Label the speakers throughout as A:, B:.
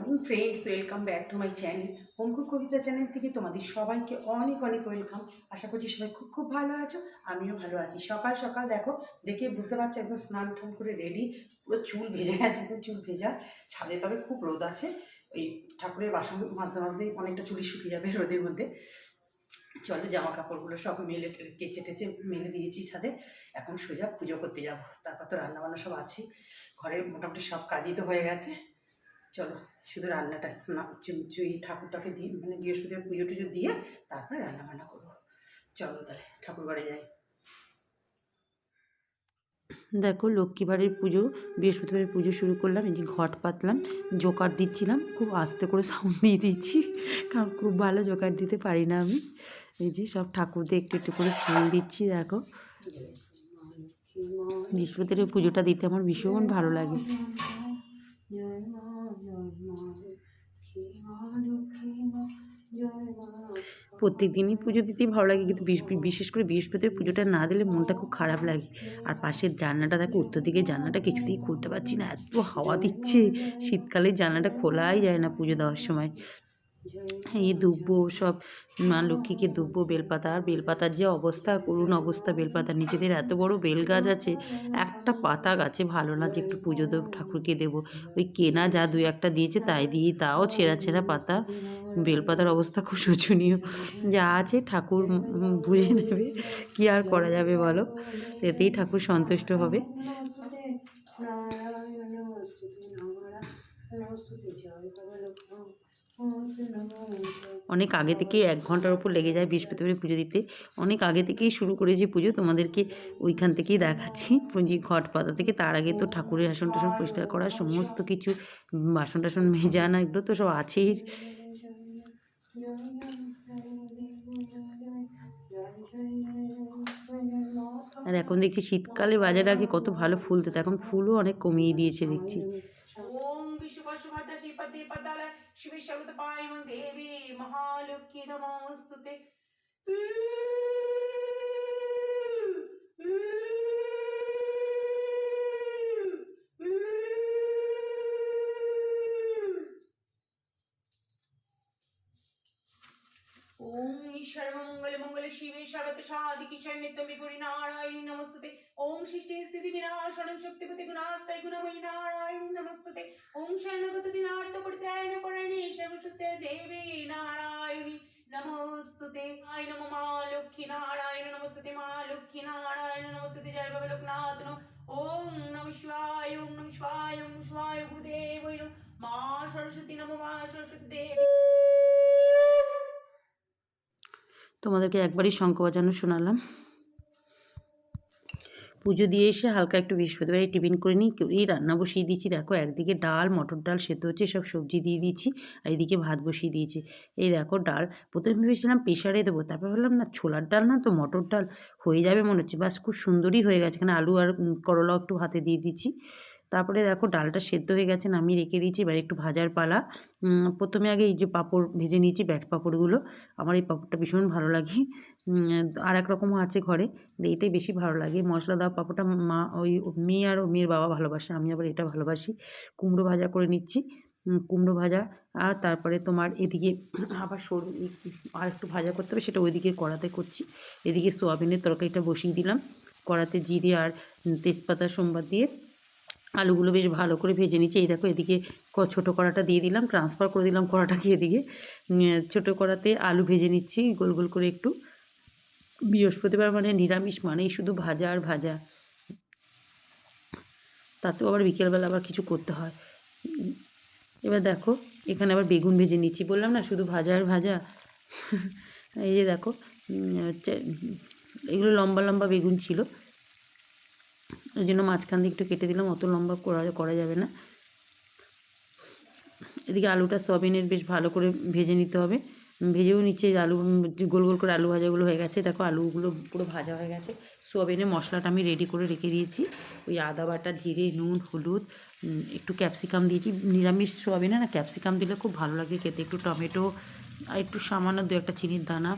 A: Morning friends welcome back to my channel অঙ্কু কবিতা channel থেকে তোমাদের সবাইকে অনেক অনেক ওয়েলকাম আশা করছি সবাই খুব খুব ভালো আছো, আমিও ভালো আছি। সকাল সকাল দেখো, দেখে বুঝতে পারছ একদম স্নান টান করে রেডি পুরো চুল ভেজে গেছে একদম চুল ভেজা। ছাদে তবে খুব রোদ আছে, ওই ঠাকুরের বাসন মাজতে মাজতেই অনেকটা চুলি শুকিয়ে যাবে রোদের মধ্যে। চলো জামা কাপড়গুলো সব মেলে কেচে টেচে মেলে দিয়েছি ছাদে। এখন সোজা পুজো করতে যাব, তারপর তো রান্নাবান্না সব আছে। ঘরের মোটামুটি সব কাজই তো হয়ে গেছে। চলো শুধু রান্নাটা স্না- চু- চু- ঠাকুরটাকে দিয়ে মানে বৃহস্পতিবার পুজো টুজো দিয়ে তারপরে রান্না বান্না করব। চলো তাহলে ঠাকুর বাড়ি যাই।
B: দেখো লক্ষ্মীবারের পুজো বৃহস্পতিবারের পুজো শুরু করলাম এই যে ঘট পাতলাম জোকার দিচ্ছিলাম খুব আস্তে করে সাউন্ড দিয়ে দিচ্ছি কারণ খুব ভালো জোকার দিতে পারি না আমি। এই যে সব ঠাকুরদের একটু একটু করে ফুল দিচ্ছি দেখো। বৃহস্পতিবারের পুজোটা দিতে আমার ভীষণ ভালো লাগে। প্রত্যেক দিনই পুজো দিতেই ভালো লাগে, কিন্তু বিশেষ করে বৃহস্পতিবার পুজোটা না দিলে মনটা খুব খারাপ লাগে। আর পাশের জানলাটা দেখো, উত্তর দিকে জানলাটা কিছুতেই খুলতে পারছি না, এত হাওয়া দিচ্ছে। শীতকালে জানলাটা খোলাই যায় না পুজো দেওয়ার সময়। এই দুব্বো সব, মা লক্ষ্মীকে দুব্বো, বেলপাতা, আর বেলপাতার যে অবস্থা, করুণ অবস্থা বেলপাতা। নিজেদের এত বড় বেল গাছ আছে, একটা পাতা গাছে ভালো না যে একটু পুজো দেবো, ঠাকুরকে দেবো। ওই কেনা যা দু একটা দিয়েছে, তাই দিয়ে তাও ছেঁড়া ছেঁড়া পাতা। বেলপাতার অবস্থা খুব শোচনীয়। যা আছে ঠাকুর বুঝে নেবে। কি আর করা যাবে বলো? এতেই ঠাকুর সন্তুষ্ট হবে। অনেক আগে থেকেই এক ঘণ্টার ওপর লেগে যায় বৃহস্পতিবার পুজো দিতে। অনেক আগে থেকেই শুরু করেছি পুজো, তোমাদেরকে ওইখান থেকেই দেখাচ্ছি। পুঁজি ঘট পাতা থেকে তার আগে তো ঠাকুরের আসন টাসন পরিষ্কার করা, সমস্ত কিছু বাসন টাসন মেজানা এগুলো তো সব আছেই। আর এখন দেখছি শীতকালে বাজারে আগে কত ভালো ফুল দিত, এখন ফুলও অনেক কমিয়ে দিয়েছে দেখছি।
A: ওম বিশ্বপশুভাতা শ্রীপদে পদালয় শিবে সর্বত পায়ং দেবী মহালক্ষ্মী নমস্তুতে ওম ঈশ্বর মঙ্গল মঙ্গল শিবে সর্বত ওম সৃষ্টি স্থিতি বিনাশনং শক্তিপতি গুণাশ্রয়, গুণময়ী নারায়ণী, নমস্তুতে। ওম শরণগত দিনার্থ পরিত্রায়ণ পরায়ণে সর্বস্বস্তে দেবী নারায়ণী, নমস্তুতে। আয় নমো মা লক্ষ্মী নারায়ণ, নমস্তুতে মা লক্ষ্মী নারায়ণ, নমস্তুতে জয় বাবা লোকনাথ নম। ওম নম শিবায়, ওম নম শিবায়, ওম শিবায়, গুরুদেব নম। মা সরস্বতী নমো মা সরস্বতী দেবী।
B: তোমাদেরকে একবারই শঙ্খ বাজানো শোনালাম। পুজো দিয়ে এসে হালকা একটু বৃহস্পতিবারে টিফিন করে নিই। এই রান্না বসিয়ে দিয়েছি, দেখো একদিকে ডাল, মটর ডাল সেদ্ধ হচ্ছে সব সবজি দিয়ে দিয়েছি আর এইদিকে ভাত বসিয়ে দিয়েছি। এই দেখো ডাল, প্রথমে ভেবেছিলাম প্রেশারে দেবো, তারপর ভাবলাম না ছোলার ডাল না তো মটর ডাল, হয়ে যাবে মনে হচ্ছে। বাস খুব সুন্দরই হয়ে গেছে, এখানে আলু আর করলাও একটু ভাতে দিয়ে দিচ্ছি তারপরে দেখো ডালটা সেদ্ধ হয়ে গেছে, নামিয়ে রেখে দিয়েছি। এবার একটু ভাজার পালা। প্রথমে আগে এই যে পাঁপড় ভেজে নিয়েছি, ব্যাট পাঁপড়গুলো। আমার এই পাঁপড়টা ভীষণ ভালো লাগে। আর এক রকমও আছে ঘরে এইটাই বেশি ভালো লাগে। মশলা দেওয়া পাঁপড়টা মা, ওই মেয়ে আর মেয়ের বাবা ভালোবাসে, আমি আবার এটা ভালোবাসি। কুমড়ো ভাজা করে নিচ্ছি। কুমড়ো ভাজা, আর তারপরে তোমার এদিকে আবার সরু আর একটু ভাজা করতে হবে, সেটা ওইদিকে কড়াতে করছি। এদিকে সোয়াবিনের তরকারিটা বসিয়ে দিলাম। কড়াতে জিরে আর তেজপাতা সোমবার দিয়ে আলুগুলো বেশ ভালো করে ভেজে নিচ্ছি। এই দেখো এদিকে ছোটো কড়াটা দিয়ে দিলাম ট্রান্সফার করে দিলাম কড়াটাকে এদিকে। ছোটো কড়াতে আলু ভেজে নিচ্ছি, গোল গোল করে একটু। বৃহস্পতিবার মানে নিরামিষ মানেই শুধু ভাজা আর ভাজা। তাতেও আবার বিকেলবেলা আবার কিছু করতে হয়। এবার দেখো, এখানে আবার বেগুন ভেজে নিচ্ছি। বললাম না, শুধু ভাজা আর ভাজা? এই যে দেখো এগুলো লম্বা লম্বা বেগুন ছিল। ওই জন্য মাঝখান দিয়ে একটু কেটে দিলাম, অত লম্বা করা করা যাবে না। এদিকে আলুটা সয়াবিনের বেশ ভালো করে ভেজে নিতে হবে। ভেজেও নিচ্ছে আলু গোল গোল করে আলু ভাজাগুলো হয়ে গেছে। দেখো আলুগুলো পুরো ভাজা হয়ে গেছে। সোয়াবিনের মশলাটা আমি রেডি করে রেখে দিয়েছি। ওই আদা বাটা, জিরে, নুন, হলুদ একটু ক্যাপসিকাম দিয়েছি। নিরামিষ সোয়াবিনে না ক্যাপসিকাম দিলে খুব ভালো লাগে খেতে। একটু টমেটো, আর একটু সামান্য দু একটা চিনির দানা।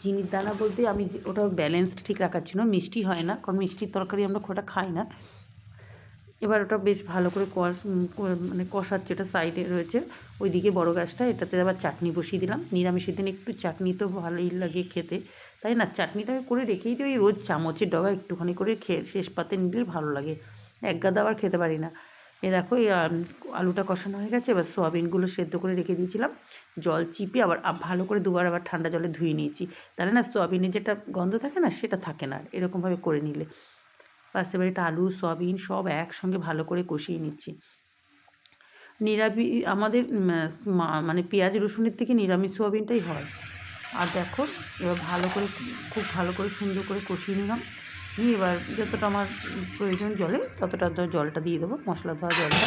B: চিনির দানা বলতে আমি ওটা ব্যালেন্সড ঠিক রাখার জন্য। মিষ্টি হয় না, কারণ মিষ্টির তরকারি আমরা একটা খাই না। এবার ওটা বেশ ভালো করে কষ মানে কষার যেটা সাইডে রয়েছে, ওইদিকে বড় গাছটা, এটাতে আবার চাটনি বসিয়ে দিলাম। নিরামিষের দিন একটু চাটনি তো ভালোই লাগে খেতে। তাই না? চাটনিটা করে রেখেই দিই রোজ চামচের ডগা একটুখানি করে খেয়ে, শেষ পাতে নিলে ভালো লাগে। এক গাদা আবার খেতে পারি না। এ দেখো, এই আলুটা কষানো হয়ে গেছে, এবার সোয়াবিনগুলো সেদ্ধ করে রেখে দিয়েছিলাম। জল চিপে আবার ভালো করে দুবার আবার ঠান্ডা জলে ধুয়ে নিয়েছি। তাহলে না, সোয়াবিনের যেটা গন্ধ থাকে না, সেটা থাকে না আর এরকমভাবে করে নিলে। এবার এটা আলু, সোয়াবিন সব একসঙ্গে ভালো করে কষিয়ে নিচ্ছি। নিরামি, আমাদের মানে পেঁয়াজ রসুনের থেকে নিরামিষ সোয়াবিনটাই হয়। আর দেখো, এবার ভালো করে, খুব ভালো করে সুন্দর করে কষিয়ে নিলাম। নিয়ে এবার যতটা আমার প্রয়োজন জলে, ততটা জলটা দিয়ে দেবো, মশলা ধোয়া জলটা।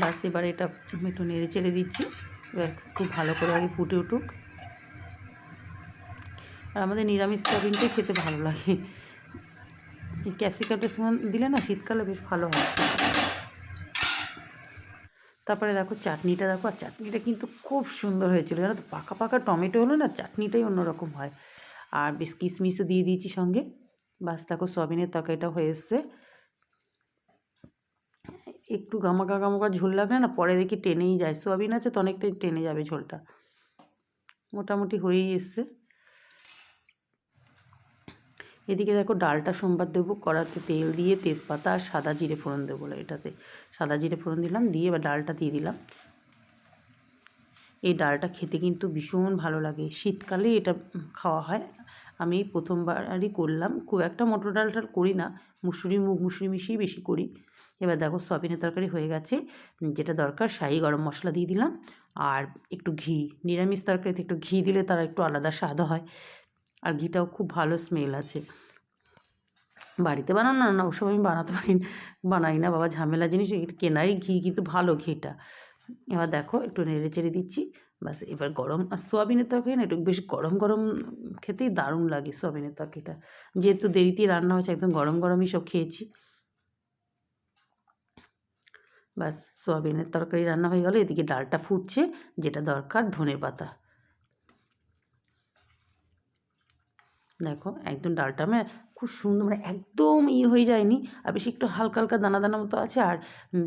B: বাস এবার এটা একটু নেড়ে চেড়ে দিচ্ছি। এবার খুব ভালো করে আগে ফুটে উঠুক। আর আমাদের নিরামিষ সোয়াবিনটাই খেতে ভালো লাগে। এই ক্যাপসিকামটা দিলে না শীতকালে বেশ ভালো হয়। তারপরে দেখো চাটনিটা, দেখো, আর চাটনিটা কিন্তু খুব সুন্দর হয়েছিল। জানো তো, পাকা পাকা টমেটো হলো না চাটনিটাই অন্যরকম হয়। আর বেশ কিশমিশও দিয়ে দিয়েছি সঙ্গে। বাস দেখো সয়াবিনের তরকারিটা হয়ে এসছে। একটু গামাকা গামাকা ঝোল লাগলে না পরে দেখি টেনেই যায়। সোয়াবিন আছে তো অনেকটাই টেনে যাবে ঝোলটা। মোটামুটি হয়েই এসছে। এদিকে দেখো ডালটা সোমবার দেবো, কড়াতে তেল দিয়ে তেজপাতা আর সাদা জিরে ফোড়ন দেবো এটাতে। সাদা জিরে ফোড়ন দিলাম, দিয়ে এবার ডালটা দিয়ে দিলাম। এই ডালটা খেতে কিন্তু ভীষণ ভালো লাগে। শীতকালে এটা খাওয়া হয়। আমি প্রথমবারই করলাম। খুব একটা মটর ডালটা করি না। মুসুরি মুগ, মুসুরি মিশিয়ে বেশি করি। এবার দেখো সয়াবিনের তরকারি হয়ে গেছে। যেটা দরকার শাহি গরম মশলা দিয়ে দিলাম। আর একটু ঘি, নিরামিষ তরকারিতে একটু ঘি দিলে তার একটু আলাদা স্বাদ হয়। আর ঘিটাও খুব ভালো স্মেল আছে। বাড়িতে বানানো না ওসব আমি বানাতে পারি বানাই না। বাবা, ঝামেলা জিনিস, কেনাই ঘি কিন্তু ভালো ঘিটা। এবার দেখো একটু নেড়ে চেড়ে দিচ্ছি। বাস এবার গরম, আর সোয়াবিনের তরকারি না একটু বেশ গরম গরম খেতেই দারুণ লাগে সোয়াবিনের তরকারিটা। যেহেতু দেরিতে রান্না হয়েছে, একদম গরম, গরমই সব খেয়েছি। বাস সোয়াবিনের তরকারি রান্না হয়ে গেল, এদিকে ডালটা ফুটছে, যেটা দরকার ধনে পাতা। দেখো, একদম ডালটা মানে খুব সুন্দর মানে একদম ইয়ে হয়ে যায়নি, আর বেশ একটু হালকা হালকা দানা দানা মতো আছে, আর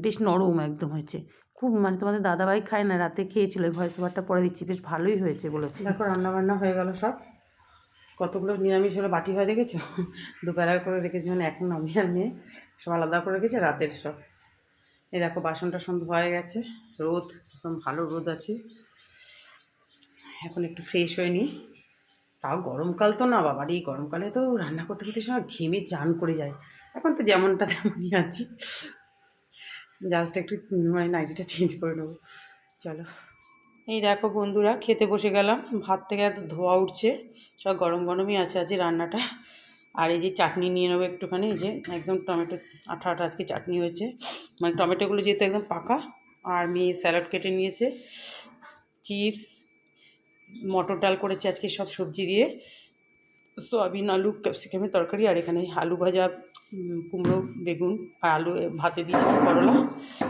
B: বেশ নরম একদম হয়েছে। খুব মানে তোমাদের দাদাভাই খায় না, রাতে খেয়েছিল ভয়েস ওভারটা পরে দিচ্ছি, বেশ ভালোই হয়েছে বলেছে।
A: দেখো রান্না বান্না হয়ে গেল সব। কতগুলো নিরামিষ হলো, বাটি হয়ে দেখেছ? দুবেলার করে রেখেছি মানে এখন আমি আর মেয়ে, সব আলাদা করে রেখেছি রাতের সব। এই দেখো বাসন টাসন হয়ে গেছে, রোদ, একদম ভালো রোদ আছে। এখন একটু ফ্রেশ হয়ে নিই। তাও গরমকাল তো না বাবার এই গরমকালে তো রান্না করতে করতে সব ঘেমে চান করে যায়। এখন তো যেমনটা তেমনই আছি। জাস্ট একটু মানে নাইটিটা চেঞ্জ করে নেব। চলো। এই দেখো বন্ধুরা, খেতে বসে গেলাম। ভাত থেকে এত ধোয়া উঠছে। সব গরম গরমই আছে আজকে রান্নাটা। আর এই যে চাটনি নিয়ে নেব একটুখানি, এই যে একদম টমেটো, আঠা আঠা আজকে চাটনি হয়েছে। মানে টমেটোগুলো যেহেতু একদম পাকা, আর মেয়ে স্যালাড কেটে নিয়েছে। চিপস, মটর ডাল করেছে আজকে সব সবজি দিয়ে। সোয়াবিন, আলু, ক্যাপসিকামের তরকারি, আর এখানে আলু ভাজা কুমড়ো, বেগুন, আর আলু ভাতে দিয়েছি করলা।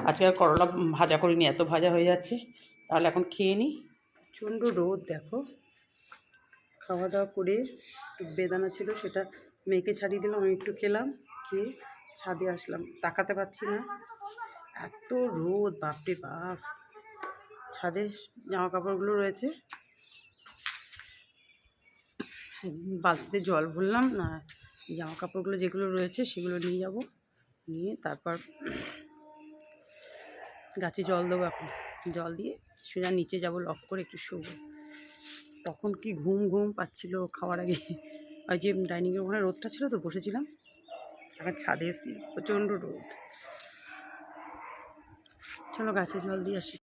A: আজকে আর করলা ভাজা করিনি, এত ভাজা হয়ে যাচ্ছে। তাহলে এখন খেয়ে নিই। প্রচণ্ড রোদ, দেখো। খাওয়া দাওয়া করে বেদানা ছিল, সেটা মেয়েকে ছাড়িয়ে দিলাম, আমি একটু খেলাম, খেয়ে ছাদে আসলাম। তাকাতে পারছি না। এত রোদ, বাপরে বাপ। ছাদে জামা কাপড়গুলো রয়েছে। বালতিতে জল ভরলাম, না জামা কাপড়গুলো যেগুলো রয়েছে সেগুলো নিয়ে যাব। নিয়ে তারপর গাছে জল দেবো এখন। জল দিয়ে সোজা নিচে যাব, লক করে একটু শোবো। তখন কি ঘুম ঘুম পাচ্ছিল খাওয়ার আগে। ওই যে ডাইনিংয়ের ওখানে রোদটা ছিল তো বসেছিলাম। এখন ছাদে এসেছি, প্রচণ্ড রোদ। চলো গাছে জল দিয়ে আসি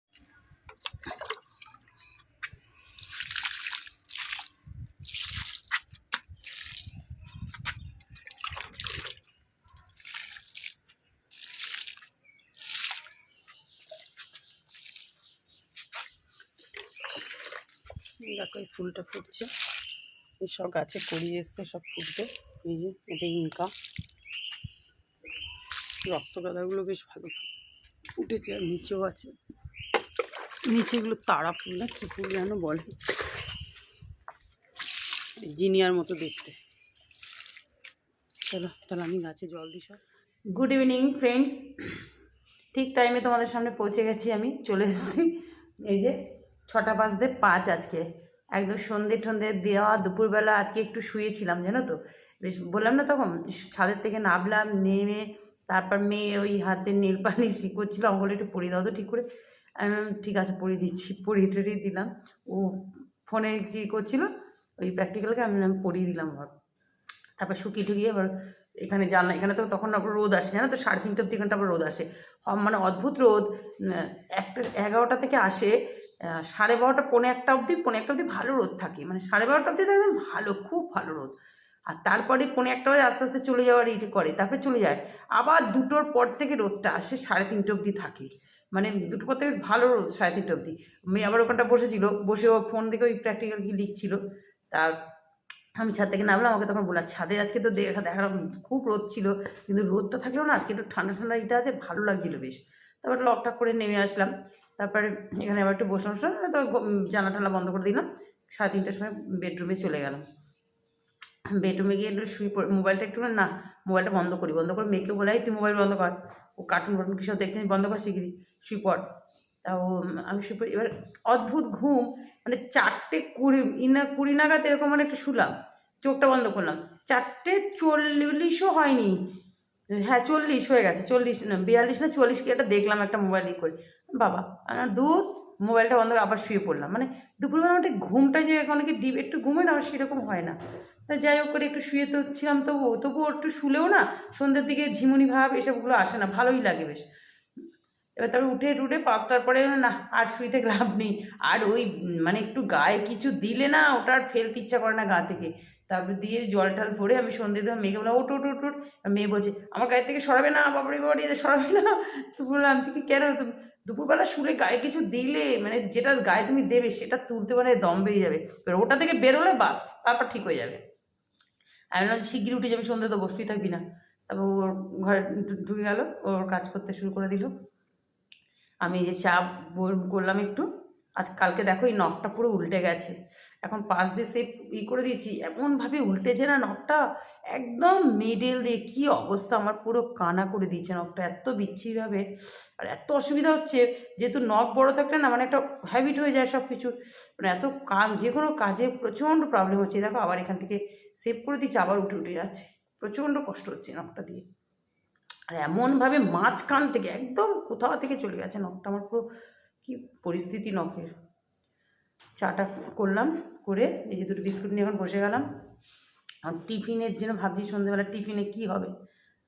A: দেখো এই ফুলটা ফুটছে সব গাছে করিয়ে এসছে সব ফুটবে। এই যে, এটা ইনকা। রক্তগাদাগুলো বেশ ভালো উঠেছে আর নিচেও আছে। নিচে এগুলো তারা ফুল না, কী ফুল যেন বলে। জিনিয়ার মতো দেখতে। চলো, তাহলে আমি গাছে জল দিই সব।
B: গুড ইভিনিং ফ্রেন্ডস ঠিক টাইমে তোমাদের সামনে পৌঁছে গেছি আমি। চলে এসেছি। এই যে, ছটা বাজতে পাঁচ আজকে। একদম সন্ধে টন্ধে দেওয়া দুপুরবেলা আজকে একটু শুয়েছিলাম, জানো তো? বেশ বললাম না তখন ছাদের থেকে নামলাম, নেমে তারপর মেয়ে ওই হাতে নীল পানি করছিল অঙ্গলে একটু পরিয়ে দাও তো ঠিক করে। আমি ঠিক আছে, পরিয়ে দিচ্ছি, পরিয়ে টরিয়ে দিলাম। ও ফোনে কী করছিল, ওই প্র্যাকটিক্যালকে আমি পরিয়ে দিলাম ওর তারপর শুকিয়ে টুকিয়ে এবার এখানে জানলা, এখানে তো তখন আবার রোদ আসে, জানো তো? সাড়ে তিনটে অব্দি এখানটা আবার রোদ আসে। মানে অদ্ভুত রোদ একটা, এগারোটা থেকে আসে সাড়ে বারোটা পৌনে একটা অবধি, পৌনে একটা অবধি ভালো রোদ থাকে। মানে সাড়ে বারোটা অবধি তো একদম ভালো, খুব ভালো রোদ। আর তারপরে পৌনে একটা বাজে আস্তে আস্তে চলে যাওয়ার ইয়ে করে, তারপরে চলে যায়। আবার দুটোর পর থেকে রোদটা আসে সাড়ে তিনটে অবধি থাকে। মানে দুটো পর থেকে ভালো রোদ সাড়ে তিনটে অবধি। মেয়ে আবার ওখানটা বসেছিল, বসে ও ফোন দেখে ওই প্র্যাকটিক্যাল কি লিখছিল। তার আমি ছাদ থেকে নামলাম, আমাকে তখন বললাম ছাদে আজকে তো দেখা দেখালাম খুব রোদ ছিল, কিন্তু রোদটা থাকলেও না, আজকে একটু ঠান্ডা ঠান্ডা এটা আছে, ভালো লাগছিল বেশ। তারপর লকটা করে নেমে আসলাম। তারপরে এখানে আবার একটু বসলাম বসলাম তো জানা টানা বন্ধ করে দিলাম, সাড়ে তিনটার সময় বেডরুমে চলে গেলাম। বেডরুমে গিয়ে একটু শুয়ে পড়ে মোবাইলটা একটু না মোবাইলটা বন্ধ করি, বন্ধ করে মেয়েকে বলাই তুই মোবাইল বন্ধ কর। ও কার্টুন ফার্টুন কী সব দেখছেন বন্ধ কর শিগগিরি শুয়ে পড়। তা ও আমি শুয়ে পড়ি, এবার অদ্ভুত ঘুম মানে চারটে কুড়ি, ইনা কুড়ি নাগাদ এরকম মানে একটু শুলাম, চোখটা বন্ধ করলাম। চারটে চল্লিশও হয়নি হ্যাঁ চল্লিশ হয়ে গেছে, চল্লিশ, না, বিয়াল্লিশ না চল্লিশ কি একটা দেখলাম একটা মোবাইল ই করে। বাবা, আমার দুধ মোবাইলটা বন্ধ আবার শুয়ে পড়লাম। মানে দুপুরবেলা ঠিক ঘুমটা যে এখন অনেকে ডিপ একটু ঘুমে না আমার সেরকম হয় না। তা যাই হোক করে একটু শুয়ে তো ছিলাম, তবুও তবুও একটু শুলেও না, সন্ধ্যের দিকে ঝিমুনি ভাব এসবগুলো আসে না, ভালোই লাগে বেশ। এবার তারপর উঠে টুটে পাঁচটার পরে না, আর শুইতে লাভ নেই। আর ওই মানে একটু গায়ে কিছু দিলে না, ওটা আর ফেলতে ইচ্ছা করে না গা থেকে। তারপর দিয়ে জল টল ভরে আমি সন্ধে দেওয়া মেয়েকে বললাম ওট ওট ওট ওট মেয়ে বলছে, আমার গায়ে থেকে সরাবে না, বাবারি বাবারি সরাবে না। তো বললাম, তুই কেন তুমি দুপুরবেলা শুলে গায়ে কিছু দিলে? মানে যেটা গায়ে তুমি দেবে, সেটা তুলতে মানে দম বেরিয়ে যাবে। এবার ওটা থেকে বেরোলে বাস, তারপর ঠিক হয়ে যাবে। আমি বললাম শিগগিরি উঠে যাবি, সন্ধ্যে তো বসতেই থাকবি না। তারপর ওর ঘরে ঢুকে গেল, ওর কাজ করতে শুরু করে দিল। আমি যে চা করলাম একটু। আজ কালকে দেখো এই নখটা পুরো উল্টে গেছে। এখন পাশ দিয়ে সে ই করে দিয়েছি, এমনভাবে উল্টেছে না নখটা? একদম মিডল দিয়ে কী অবস্থা? আমার পুরো কানা করে দিয়েছে নখটা, এত বিচ্ছিরিভাবে। আর এত অসুবিধা হচ্ছে, যেহেতু নখ বড় থাকলে না মানে একটা হ্যাবিট হয়ে যায় সব কিছু মানে এত কাজ যে কোনো কাজে প্রচণ্ড প্রবলেম হচ্ছে। দেখো আবার এখান থেকে সেভ করে দিচ্ছি আবার উঠে উঠে যাচ্ছে। প্রচণ্ড কষ্ট হচ্ছে নখটা দিয়ে। আর এমনভাবে মাঝখান থেকে, একদম কোথাও থেকে চলে গেছে নখটা। আমার পুরো কী পরিস্থিতি নখের। চাটা করলাম, করে এই যে দুটো বিস্কুট নিয়ে এখন বসে গেলাম। আর টিফিনের জন্য ভাবছি সন্ধ্যেবেলা টিফিনে কী হবে?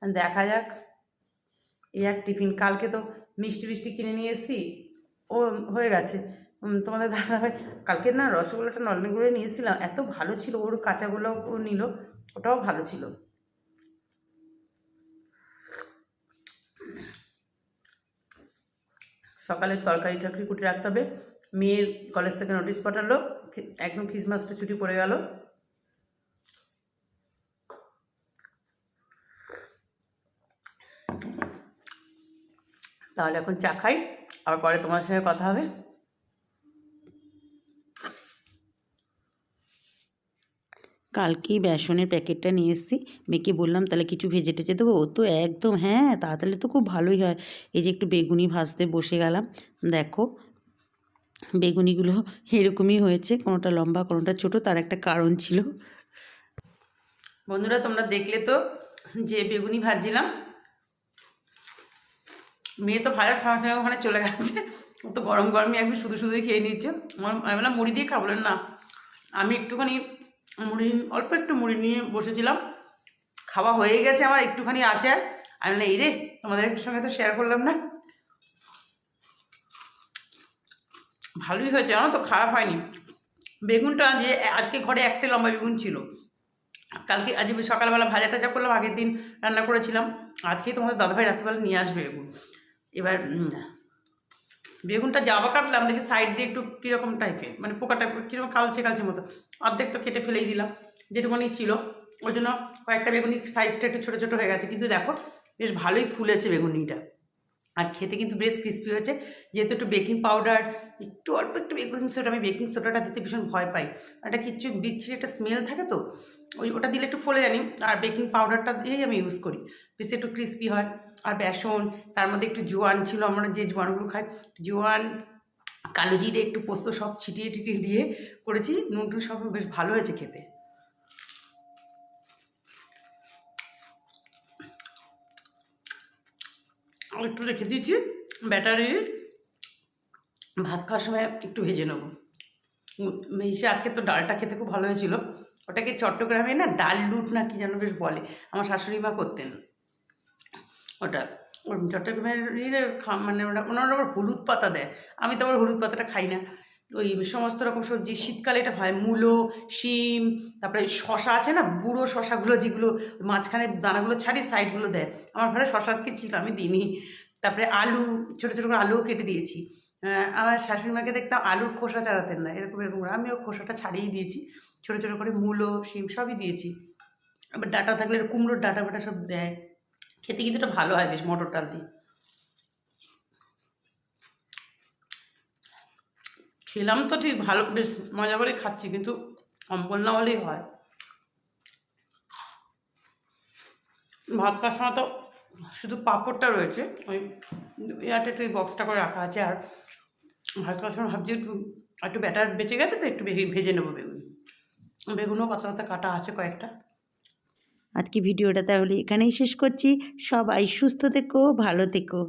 B: দেখা যাক। এই এক টিফিন। কালকে তো মিষ্টি মিষ্টি কিনে নিয়ে এসেছি। ও, হয়ে গেছে। তোমাদের দাদা ভাই কালকে না রসগোল্লাটা নলমি করে নিয়েছিলাম এত ভালো ছিল, ওর কাঁচাগোল্লাও ও নিল, ওটাও ভালো ছিল। সকালের তরকারি টরকারি কুটে রাখতে হবে। মেয়ের কলেজ থেকে নোটিশ পাঠালো একদম খ্রিসমাসটা ছুটি পড়ে গেল। তাহলে এখন চা খাই, আবার পরে তোমার সঙ্গে কথা হবে। কালকেই বেসনের প্যাকেটটা নিয়ে এসেছি। মেয়েকে বললাম, তাহলে কিছু ভেজে টেজে দেবো? ও তো একদম হ্যাঁ তাড়াতাড়ি তো খুব ভালোই হয়। এই যে একটু বেগুনি ভাজতে বসে গেলাম। দেখো, বেগুনিগুলো এরকমই হয়েছে, কোনোটা লম্বা, কোনোটা ছোট, তার একটা কারণ ছিল। বন্ধুরা, তোমরা দেখলে তো যে বেগুনি ভাজছিলাম। মেয়ে তো ভাজার সঙ্গে সঙ্গে ওখানে চলে গেছে। তো গরম গরমই একদম শুধু শুধুই খেয়ে নিচ্ছে। আমি বললাম, মুড়ি দিয়ে খাবলেন না, আমি একটুখানি মুড়ি, অল্প একটু মুড়ি নিয়ে বসেছিলাম। খাওয়া হয়ে গেছে আমার, একটুখানি আছে। আমি বললাম, এই রে, তোমাদের সঙ্গে তো শেয়ার করলাম না। ভালোই হয়েছে, জানো তো, খারাপ হয়নি। বেগুনটা যে, আজকে ঘরে একটা লম্বা বেগুন ছিল। কালকে, আজ সকালবেলা ভাজা টাজা করলাম, আগের দিন রান্না করেছিলাম। আজকেই তোমাদের দাদাভাই রাত্রিবেলা নিয়ে আসবে বেগুন। এবার বেগুনটা জাবা কাটলাম, দেখি সাইড দিয়ে একটু কীরকম টাইপের মানে পোকা কীরকম কালচে কালচে মতো। অর্ধেক তো কেটে ফেলেই দিলাম, যেটুকুনি ছিল। ওই জন্য কয়েকটা বেগুনি সাইজটা একটু ছোটো ছোটো হয়ে গেছে। কিন্তু দেখো, বেশ ভালোই ফুলেছে বেগুনিটা। আর খেতে কিন্তু বেশ ক্রিস্পি হয়েছে। যেহেতু একটু বেকিং পাউডার একটু অল্প একটু বেকিং সোডা আমি বেকিং সোডাটা দিতে ভীষণ ভয় পাই। একটা কিচ্ছু বিচ্ছিরি একটা স্মেল থাকে তো, ওই ওটা দিলে একটু ফলে জানি। আর বেকিং পাউডারটা দিয়েই আমি ইউজ করি। বেশি একটু ক্রিস্পি হয়। আর বেসন, তার মধ্যে একটু জোয়ান ছিল, আমরা যে জোয়ানগুলো খাই, জোয়ান কালো জিরে একটু পোস্ত সব ছিটিয়ে টিটিয়ে দিয়ে করেছি। নুন সব বেশ ভালো হয়েছে খেতে। একটু রেখে দিয়েছি, ব্যাটারি ভাত খাওয়ার সময় একটু ভেজে নেব। মেয়েছে আজকে তো ডালটা খেতে খুব ভালো হয়েছিল। ওটাকে চট্টগ্রামে না ডাল লুট না কি যেন বেশ বলে। আমার শাশুড়ি মা করতেন। ওটা চট্টগ্রামের ইয়ে মানে ওরা, ওনারা আবার হলুদ পাতা দেয়। আমি তো আবার হলুদ পাতাটা খাই না। ওই সমস্ত রকম সবজি, শীতকালে এটা হয় মূলো, শিম, তারপরে শশা আছে না, বুড়ো শশাগুলো যেগুলো মাঝখানে দানাগুলো ছাড়ি সাইডগুলো দেয়। আমার ঘরে শশা আজকে ছিল, আমি দিইনি। তারপরে আলু, ছোটো ছোটো করে আলুও কেটে দিয়েছি। আমার শাশুড়ি মাকে দেখতাম আলুর খোসা ছাড়াতেন না, এরকম এরকম করে। আমিও খোসাটা ছাড়িয়ে দিয়েছি। ছোটো ছোটো করে মূলো, শিম সবই দিয়েছি। আবার ডাটা থাকলে কুমড়োর ডাটা বাটা সব দেয়। খেতে কিন্তু ভালো হয় বেশ মটর ডাল দিয়ে। খেলাম তো ঠিক ভালো, বেশ মজা করে খাচ্ছি, কিন্তু সম্পূর্ণ হলেই হয়। ভাত খাওয়ার সময় তো শুধু পাঁপড়টা রয়েছে, ওই ইয়াতে একটু বক্সটা করে রাখা আছে, আর ভাত খাওয়ার সময় ভাবছি একটু একটু ব্যাটার বেঁচে গেছে তো একটু ভেজে নেব বেগুন। বেগুনও পাতা পাতা কাটা আছে কয়েকটা।
C: আজকে ভিডিওটা তাহলে এখানেই শেষ করছি। সবাই সুস্থ থেকো, ভালো থেকো।